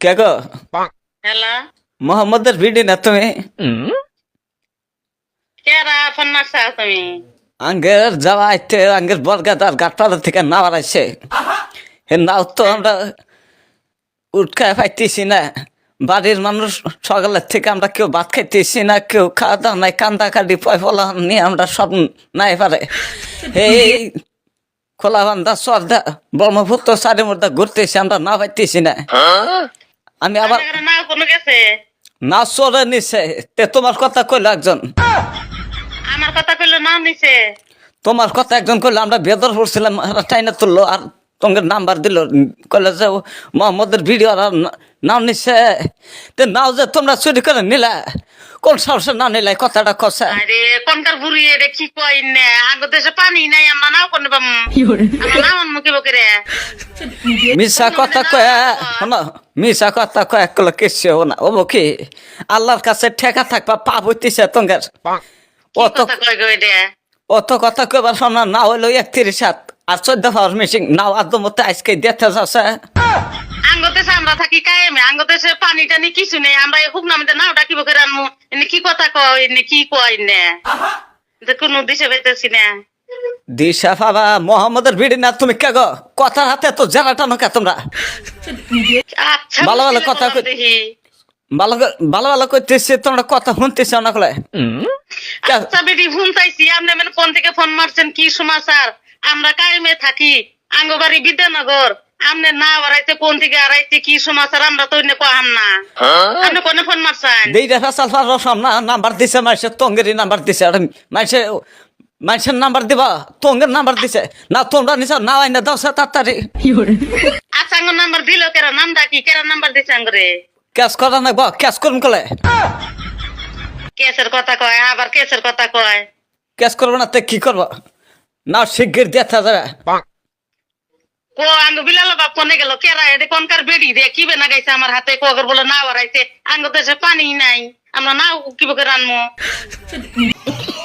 কে গো hello মোহাম্মদের ভিডি না তুমি কেরা ফোন মারছা তুমি আঙ্গের যাওয়া আইতে আঙ্গের বরগাদার গাটপাড়া থেকে নাওয়ার আছে হে নাও তো আমরা উঠকায় পাইতেছি না বাড়ির মানুষ সকালের থেকে আমরা কেউ ভাত খাইতেছি না কেউ খাওয়া দাওয়া নাই কান্দা কাটি পয়ফলা নিয়ে আমরা সব নাই পারে এই খোলা বান্ধা সর্দা ব্রহ্মপুত্র সারের মধ্যে ঘুরতেছি আমরা না পাইতেছি না আমি আবার না সরে নিছে তে তোমার কথা কইলো একজন। আমার কথা কইলো না নিছে তোমার কথা একজন কইলো আমরা বেদর পড়ছিলাম টাইনা তুললো আর তোমার নাম্বার দিল কইলো যে মোহাম্মদের ভিডিও আর না- নাও নিছে। তে নাও যে তোমরা চুরি করে নিলা। কোন সাহসে না নিলাই কথাটা কষা আরে কোনকার বুড়ি রে কি কই নে? আগে দেশে পানি নাই আমরা নাও কোন পাম আমরা নাও মুখে বকে রে? মিশা কথা কয়ে শোনো মিশা কথা কয়ে কলে কিছু হব না। ও কি? আল্লাহর কাছে ঠেকা থাকবা পাপ হইতেছে তোমার অত কথা কই কই রে অত কথা কইবার সামনে না হইল একত্রিশ সাত আর চোদ্দ পাওয়ার মিশিং নাও আদম মতো আজকে দেখতে যাচ্ছে। আঙ্গ দেশে আমরা থাকি কায়েমে পানি টানি কিছু নেই আমরা হুক নাও ডাকিব করে আনমু এনে কি কথা কয় এনে কি কয় নে? কোনো দিশে না। দিশা বাবা মোহাম্মদের ভিড়ি না তুমি কে গো? কথার হাতে তো জেলা টানো কে তোমরা? আচ্ছা ভালো ভালো কথা ভালো ভালো ভালো করতেছে তোমরা কথা শুনতেছে না কলে? কে- আচ্ছা বেটি আপনি মানে কোন থেকে ফোন মারছেন কি সমাচার? আমরা কায়েমে থাকি। আঙ্গবাড়ি বিদ্যানগর। আপনি না বাড়াইতে কোন থেকে আড়াইতে কি সমাচার আমরা তো অন্য কহাম না। আপনি কোনে ফোন মারছেন? দেইটা ফেসাল ফার রসম না নাম্বার দিছে মানুষের তঙ্গেরই নাম্বার দিছে। আর মানুষের মানুষের নাম্বার দিবা তঙ্গের নাম্বার দিছে। না তোমরা নিছ না আইনা দাও সে তাড়াতাড়ি। আচ্ছা নাম্বার দিল কেরা নাম ডাকি কেরা নাম্বার দিছে আঙ্গরে? ক্যাশ করা না বা ক্যাশ করুন কলে। কেসের কথা কয় আবার কেসের কথা কয়। ক্যাশ করব না তে কি করব? না শিগগির দেখা যাবে। কো আঙ্গ বিলাল বাপ কোনে গেল? কেরা এডে কোনকার বেড়ি? দে কিবে না গাইছে আমার হাতে? কগর বলে না বাড়াইছে আঙ্গ দেশে পানি নাই। আমরা না কিবে বকে রানমু